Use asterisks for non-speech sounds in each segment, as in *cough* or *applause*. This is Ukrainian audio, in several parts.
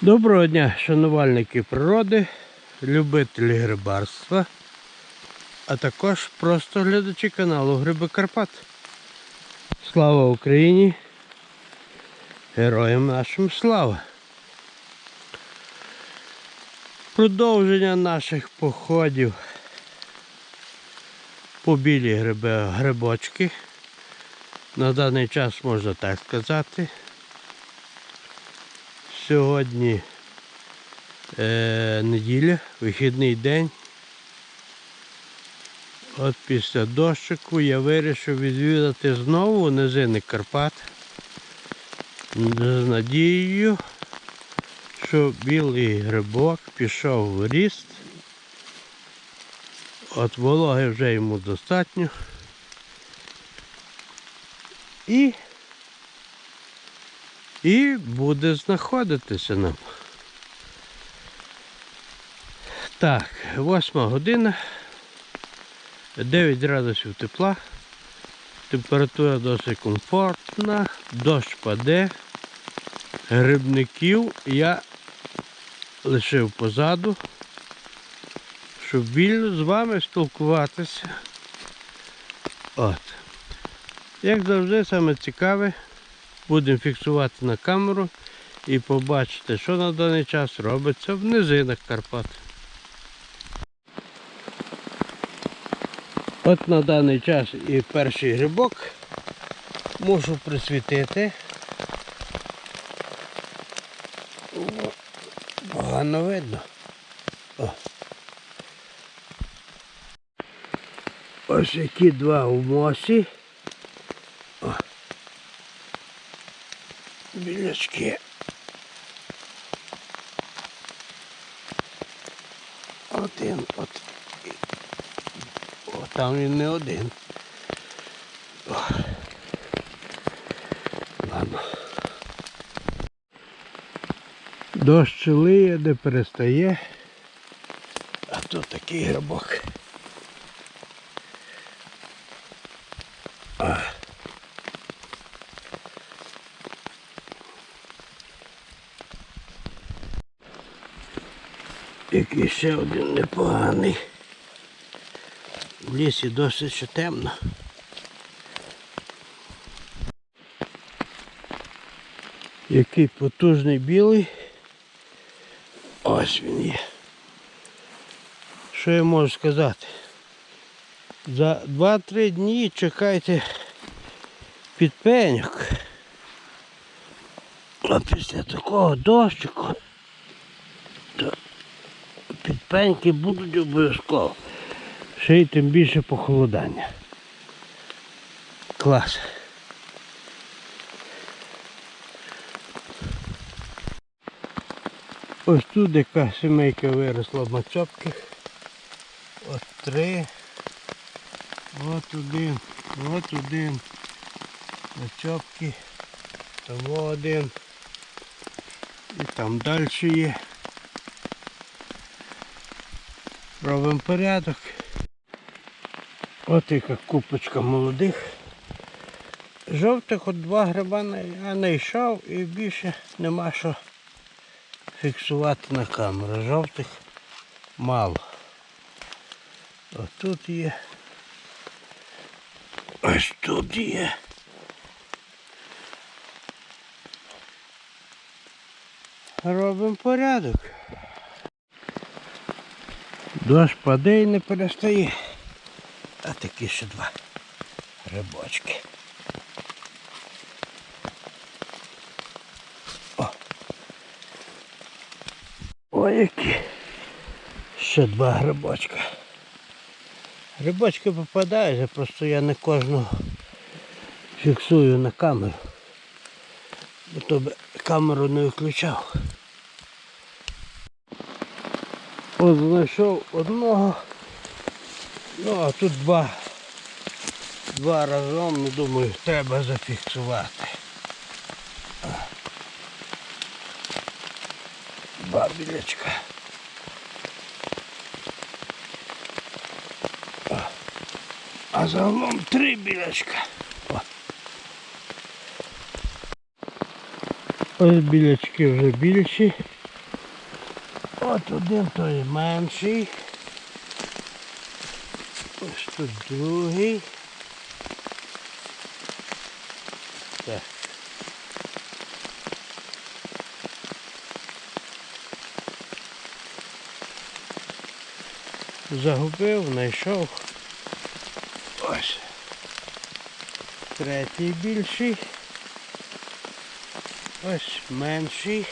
Доброго дня, шанувальники природи, любителі грибарства, а також просто глядачі каналу Гриби Карпат. Слава Україні! Героям нашим слава! Продовження наших походів по білі гриби, грибочки. На даний час можна так сказати. Сьогодні е, неділя, вихідний день. От після дощику я вирішив відвідати знову низини Карпат з надією, що білий грибок пішов в ріст. От вологи вже йому достатньо. І і буде знаходитися нам. Так, восьма година, 9 градусів тепла, температура досить комфортна, дощ паде, грибників я лишив позаду, щоб вільно з вами спілкуватися. От. Як завжди, саме цікаве будемо фіксувати на камеру і побачите, що на даний час робиться в низинах Карпат. От на даний час і перший грибок мушу присвітити. Погано видно. О. Ось які два у. білячки. Один от. О, там він не один. О. Ладно. Дощ лиє, де перестає. А тут такий грибок. А. Який ще один непоганий. В лісі досить ще темно. Який потужний білий. Ось він є. Що я можу сказати? За 2-3 дні чекайте підпеньок. А після такого дощику то підпеньки будуть обов'язково. Ще й тим більше похолодання. Клас. Ось тут яка сімейка виросла в мацьопки. От три. От один. От один. Мацьопки. Там один. І там далі є. Робимо порядок. От яка купочка молодих. Жовтих от два гриба я знайшов і більше нема що фіксувати на камеру. Жовтих мало. Ось тут є. Ось тут є. Робимо порядок. Дощ паде і не перестає. А такі ще два грибочки. Ой, які. Ще два грибочка. Грибочки попадаються, просто я не кожного фіксую на камеру. Бо то би камеру не виключав. От знайшов одного. Ну а тут два. Два разом, ну думаю, треба зафіксувати. Два білячка. А загалом три білячка. Ось білячки вже більші. От один той менший. Ось тут другий. Так. Загубив, знайшов. Ось. Третій більший. Ось менший.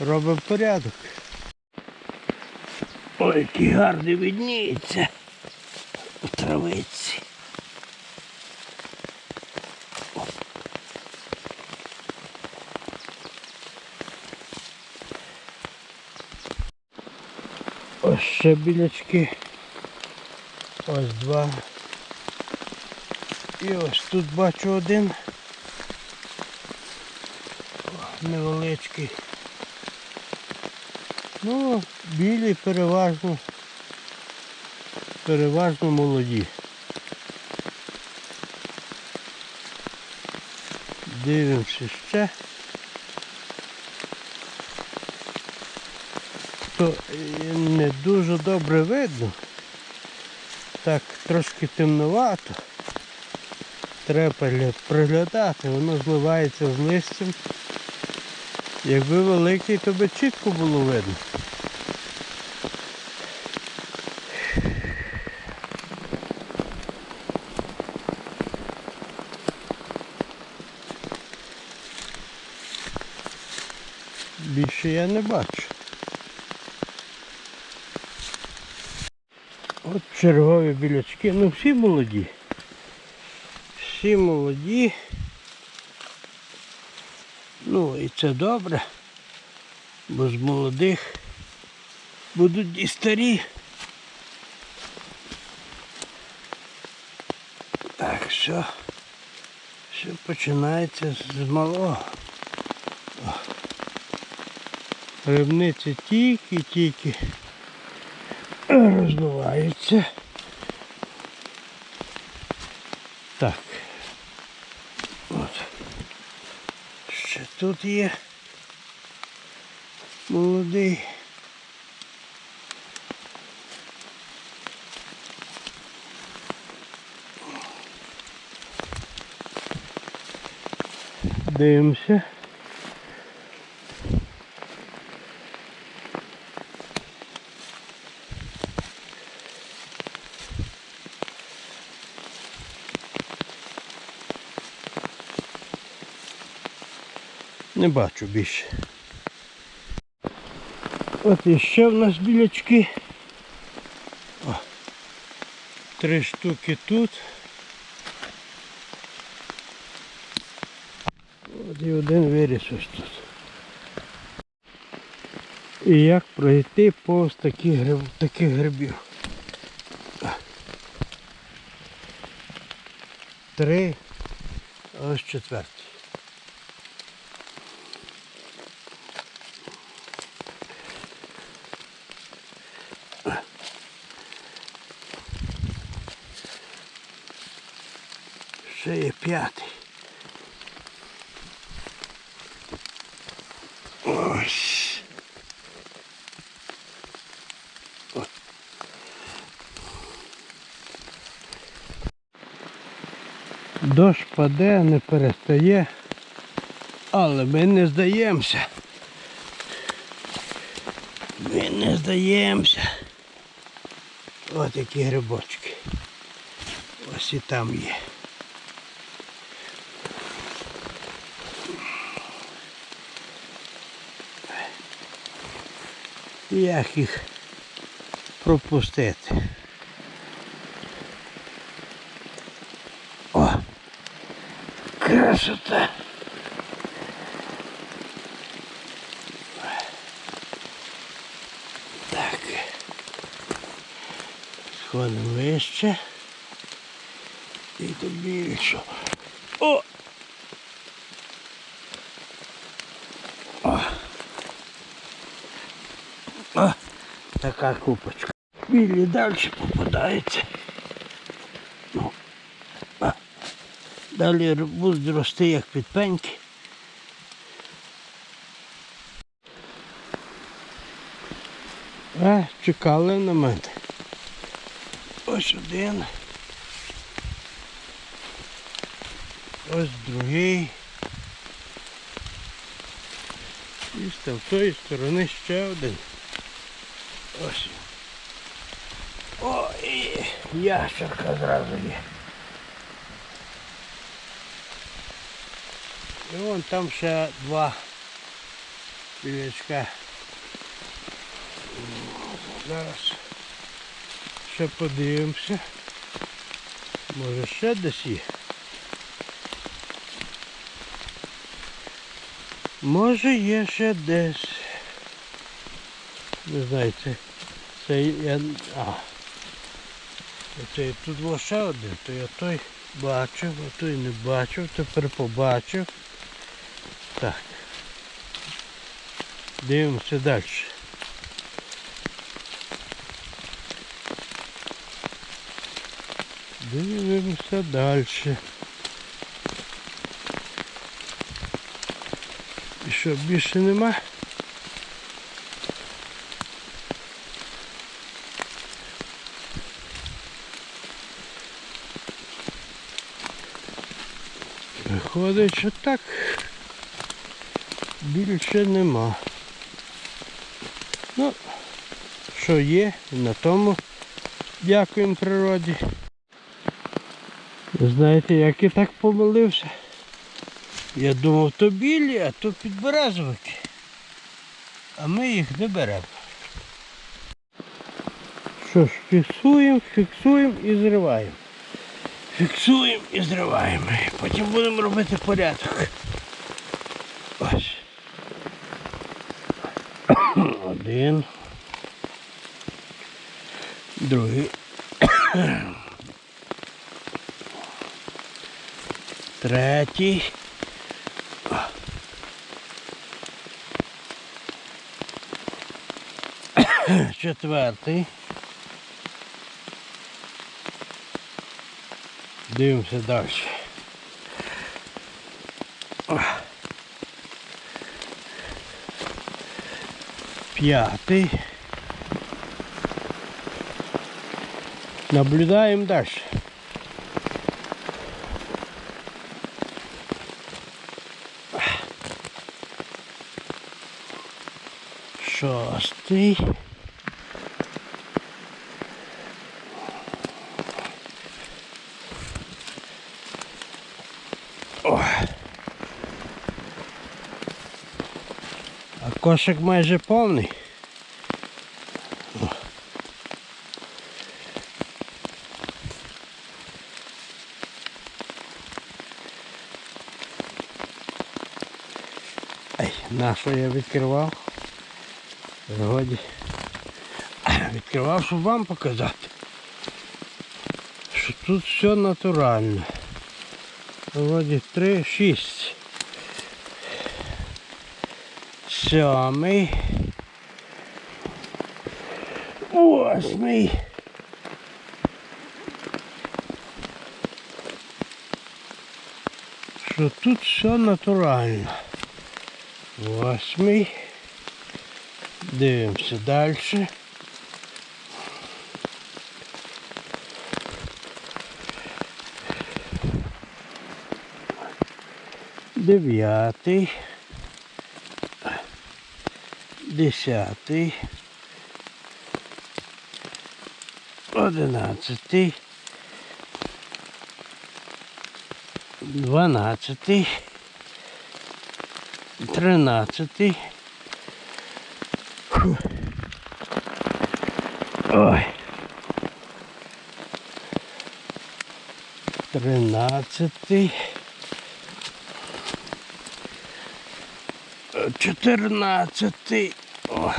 Робимо порядок. Ой, який гарний видніється у травиці. Ось ще білячки. Ось два. І ось тут бачу один. Невеличкий. Ну, білі переважно. Переважно молоді. Дивимося ще. То е, не дуже добре видно. Так, трошки темновато. Треба приглядати, воно зливається з листям. Якби великий, то би чітко було видно. Більше я не бачу. От чергові білячки, ну всі молоді. Всі молоді. Ну і це добре, бо з молодих будуть і старі. Так, все. Все починається з малого. О. Грибниці тільки-тільки розвиваються. Так. От. Ще тут є молодий. Дивимося. Не бачу більше. От іще в нас білячки. О, три штуки тут. От і один виріс ось тут. І як пройти повз таких, гриб, таких грибів? Три, а ось четвертий. Ще є п'ятий. Ось. От. Дощ паде, не перестає, але ми не здаємося. Ми не здаємося. От які грибочки. Ось і там є. Як їх пропустити? О! Красота! Так. Сходимо вище. І до більше. О! О! О! Така купочка. Білі далі попадаються. Ну. А. Далі будуть рости як підпеньки. А, чекали на мене. Ось один. Ось другий. І з тої сторони ще один. Ось. О, і ящерка зразу є. І вон там ще два білячка. Зараз ще подивимося. Може ще десь є. Може є ще десь. Не знаю, це, я. А. Це тут ще один, то я той бачив, а той не бачив, тепер побачив. Так. Дивимося далі. Дивимося далі. І що, більше нема? Виходить, що так більше нема. Ну, що є, на тому дякуємо природі. Знаєте, як я так помилився. Я думав, то білі, а то підберезовики. А ми їх не беремо. Що ж, фіксуємо, фіксуємо і зриваємо. Фіксуємо і зриваємо. Потім будемо робити порядок. Ось. *coughs* Один. Другий. *coughs* Третій. *coughs* Четвертий. Дивимося далі. П'ятий. Наблюдаємо далі. Шостий. Кошик майже повний. О. На що я відкривав? Згоді. Відкривав, щоб вам показати. Що тут все натурально. Вроді 3, Сьомий. Восьмий. Що тут все натурально. Восьмий. Дивимося далі. Дев'ятий. Десятий. Одинадцятий. Дванадцятий. Тринадцятий. Ой. Тринадцятий. Чотирнадцятий. О.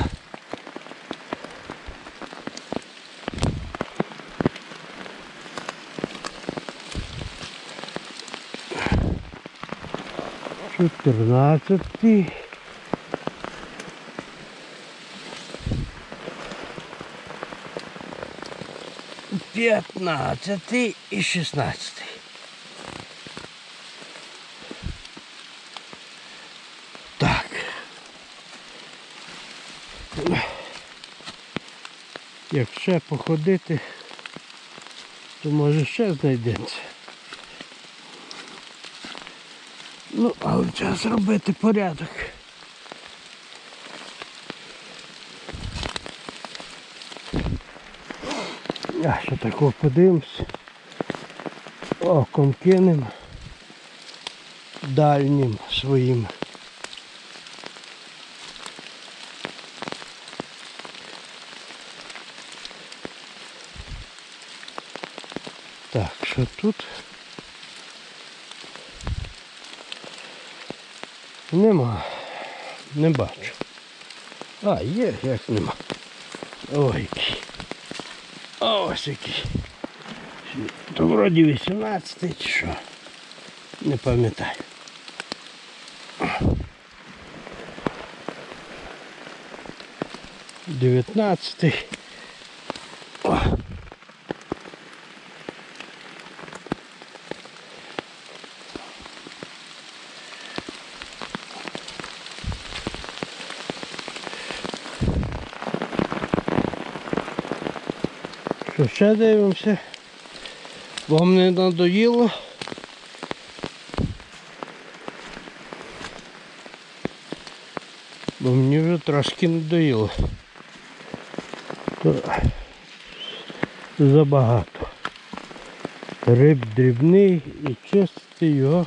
Чотирнадцятий. П'ятнадцятий і шістнадцятий. Як ще походити, то може ще знайдеться. Ну, але час робити порядок. А що такого подивимось? Оком кинемо дальнім своїм. Так, що тут? Нема. Не бачу. А, є, як нема. Ой. Ось який. То вроді 18 чи що. Не пам'ятаю. Дев'ятнадцятий. Ще дивимося? Вам не надоїло? Бо мені вже трошки надоїло. То забагато. Риб дрібний і чистити його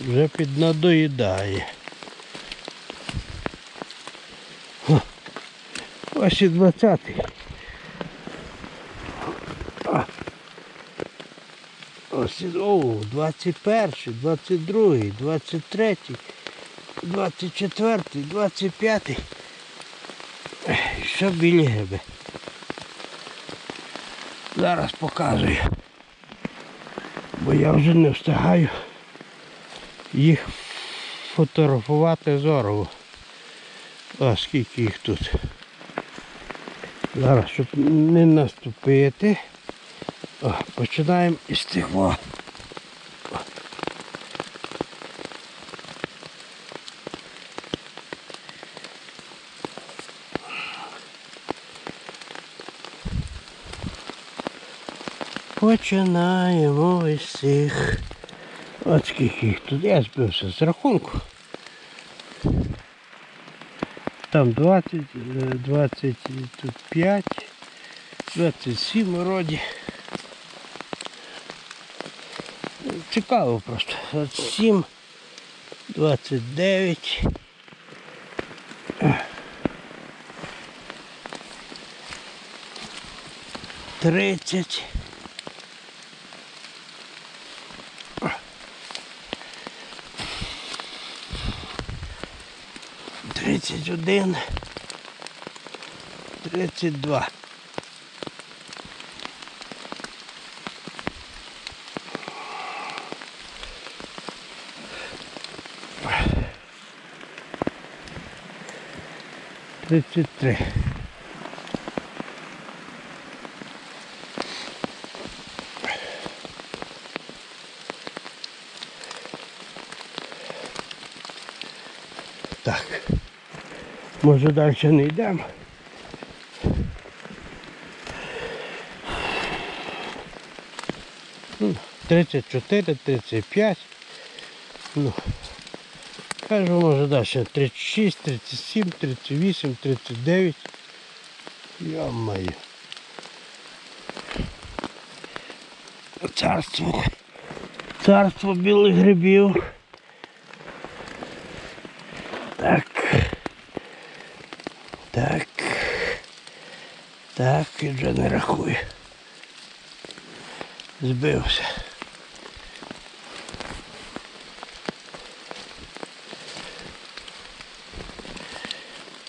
вже піднадоїдає. Ось і 20-й. А. Ось, і- о, 21, 22, 23, 24, 25. Ех, Що білі гриби. Зараз показую. Бо я вже не встигаю їх фотографувати зорово. А скільки їх тут. Зараз, щоб не наступити. Починаємо із во. Починаємо із цих. От скільки їх тут. Я збився з рахунку. Там 20, е, 20, тут 5, 27 вроді. Цікаво просто. 27, 29. Тридцять. Тридцять один. Тридцять два. Тридцять три. Так. Може далі не йдемо. Ну, 34, 35. Ну, кажу, може далі 36, 37, 38, 39. Йо-моє. Царство. Царство білих грибів. Так. Так. Так, і вже не рахую. Збився.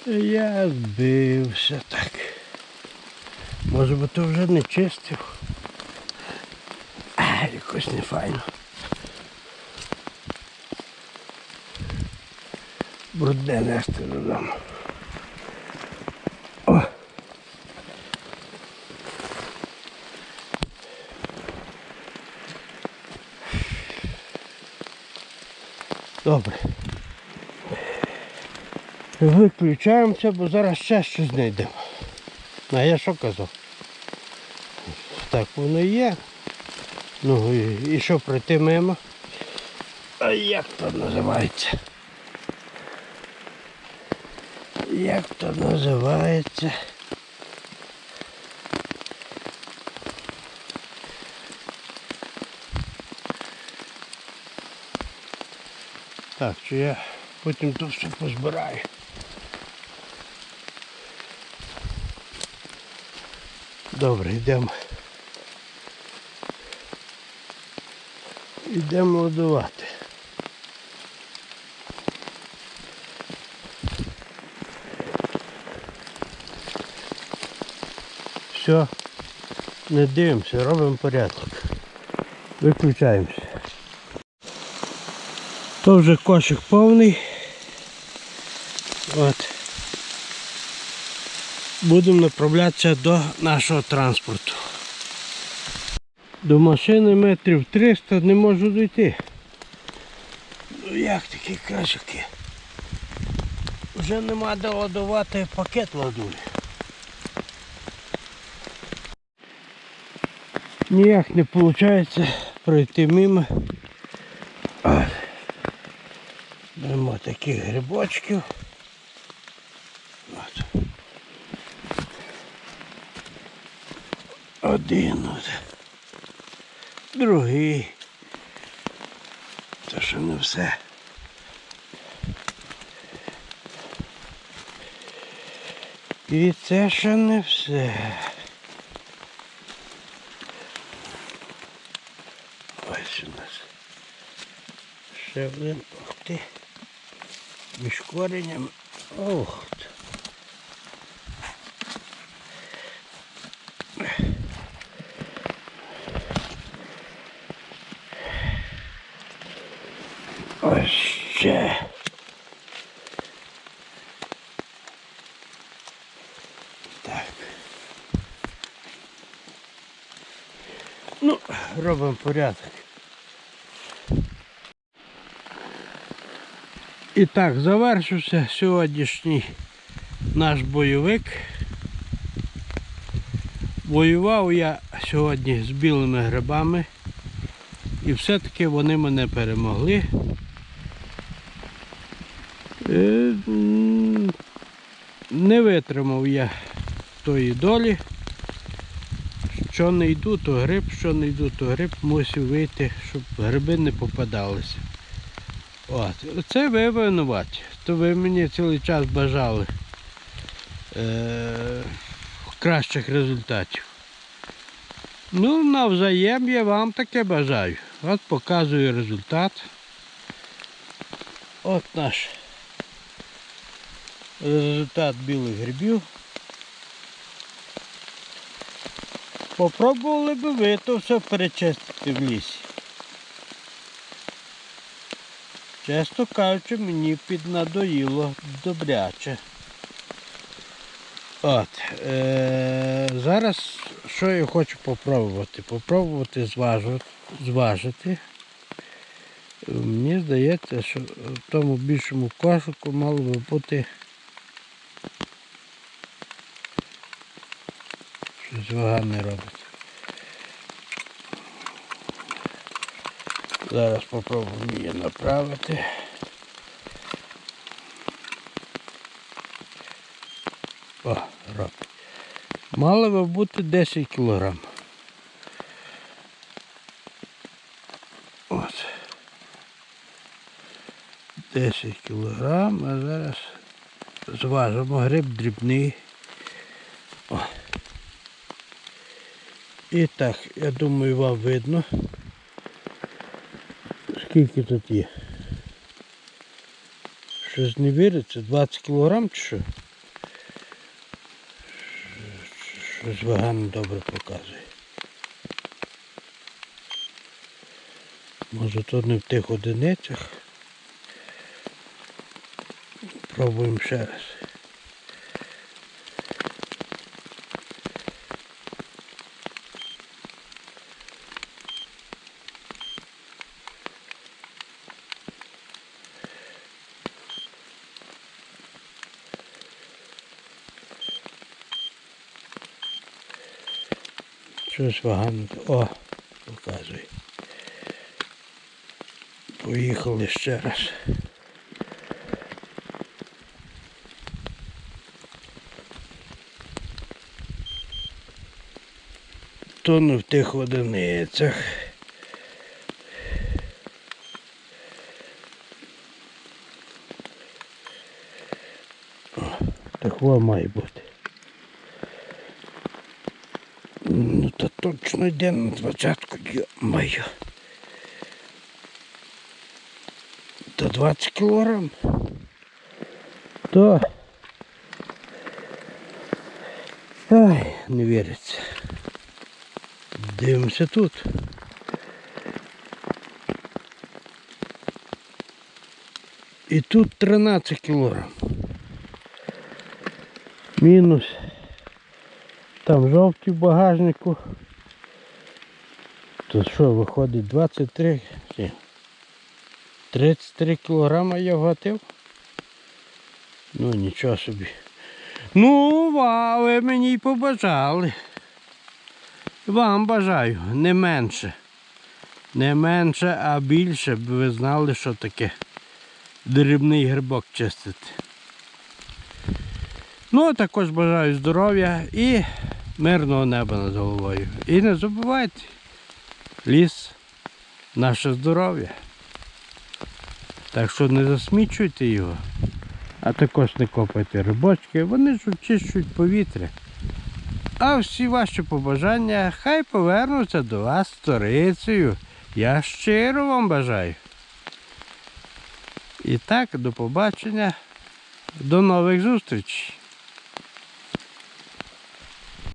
Я збився так. Може би то вже не чистив. Якось не файно. Брудне нести додому. О. Добре. Виключаємося, бо зараз ще щось знайдемо. А я що казав? Так воно є. Ну і, що пройти мимо? А як то називається? Як то називається? Так, чи я потім то все позбираю. Добре, йдемо. Йдемо годувати. Все, не дивимося, робимо порядок. Виключаємося. То вже кошик повний. От. Будемо направлятися до нашого транспорту. До машини метрів 300 не можу дійти. Ну як такі красики? Вже нема де ладувати пакет ладулі. Ніяк не виходить пройти мимо. Беремо таких грибочків. От. Один. Другий. То що не все. І це ще не все. Ось у нас. Ще один. Ух ти. Між коренем. Ох. ти. Ось ще. Так. Ну, робимо порядок. І так, завершився сьогоднішній наш бойовик. Воював я сьогодні з білими грибами. І все-таки вони мене перемогли. Е, Не витримав я тої долі. Що не йду, то гриб, що не йду, то гриб мусив вийти, щоб гриби не попадалися. От. Це ви винуваті. То ви мені цілий час бажали е- кращих результатів. Ну, навзаєм я вам таке бажаю. От показую результат. От наш результат білих грибів. Попробували би ви то все перечистити в лісі. Чесно кажучи, мені піднадоїло добряче. От, е- зараз що я хочу попробувати? Попробувати зважувати. зважити. Мені здається, що в тому більшому кошику мало би бути щось вага не робить. Зараз попробуємо її направити. О, робить. Мало би бути 10 кілограм. От. 10 кілограм, а зараз зважимо гриб дрібний. І так, я думаю, вам видно. Скільки тут є? Щось не віриться, 20 кілограм чи що? Щось вага не добре показує. Може то не в тих одиницях. Пробуємо ще раз. Вагано. О, показує. Поїхали ще раз. Тону в тих одиницях. О, Так має бути. Ну то точно йде на двадцятку, йо-моє. То 20 кілограм. То. Ай, не віриться. Дивимося тут. І тут 13 кілограм. Мінус. Там жовті в багажнику. То що, виходить 23, ні, 33 кілограма я вгатив? Ну нічого собі. Ну, ва, ви мені й побажали. Вам бажаю, не менше. Не менше, а більше, б ви знали, що таке дрібний грибок чистити. Ну, а також бажаю здоров'я і мирного неба над головою. І не забувайте, ліс наше здоров'я. Так що не засмічуйте його, а також не копайте рибочки, вони ж очищують повітря. А всі ваші побажання хай повернуться до вас сторицею. Я щиро вам бажаю. І так, до побачення, до нових зустрічей.